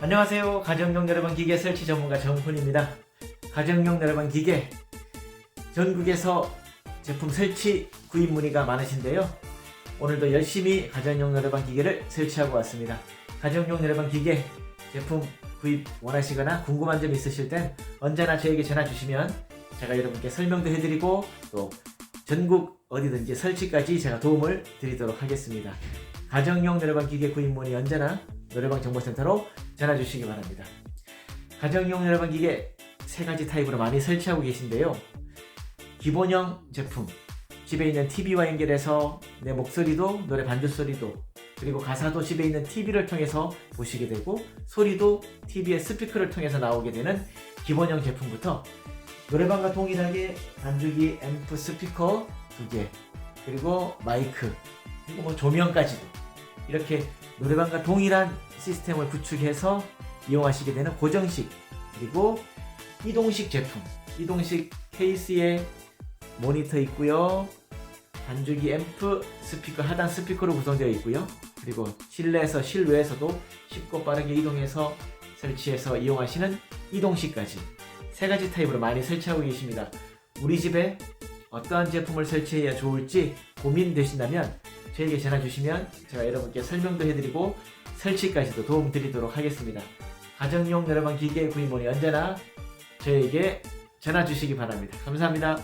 안녕하세요. 가정용 노래방 기계 설치 전문가 정훈입니다. 가정용 노래방 기계 전국에서 제품 설치 구입 문의가 많으신데요. 오늘도 열심히 가정용 노래방 기계를 설치하고 왔습니다. 가정용 노래방 기계 제품 구입 원하시거나 궁금한 점 있으실 땐 언제나 저에게 전화 주시면 제가 여러분께 설명도 해드리고 또 전국 어디든지 설치까지 제가 도움을 드리도록 하겠습니다. 가정용 노래방 기계 구입 문의 언제나 노래방 정보센터로 전화 주시기 바랍니다. 가정용 노래방 기계 세 가지 타입으로 많이 설치하고 계신데요. 기본형 제품, 집에 있는 TV와 연결해서 내 목소리도 노래 반주 소리도 그리고 가사도 집에 있는 TV를 통해서 보시게 되고 소리도 TV의 스피커를 통해서 나오게 되는 기본형 제품부터 노래방과 동일하게 반주기, 앰프, 스피커 두 개, 그리고 마이크, 그리고 뭐 조명까지도 이렇게 노래방과 동일한 시스템을 구축해서 이용하시게 되는 고정식 그리고 이동식 제품, 이동식 케이스에 모니터 있고요. 반주기 앰프, 스피커, 하단 스피커로 구성되어 있고요. 그리고 실내에서 실외에서도 쉽고 빠르게 이동해서 설치해서 이용하시는 이동식까지 세 가지 타입으로 많이 설치하고 계십니다. 우리 집에 어떠한 제품을 설치해야 좋을지 고민되신다면 저에게 전화 주시면 제가 여러분께 설명도 해드리고 설치까지도 도움 드리도록 하겠습니다. 가정용 여러분 기계 구입 문의 언제나 저에게 전화 주시기 바랍니다. 감사합니다.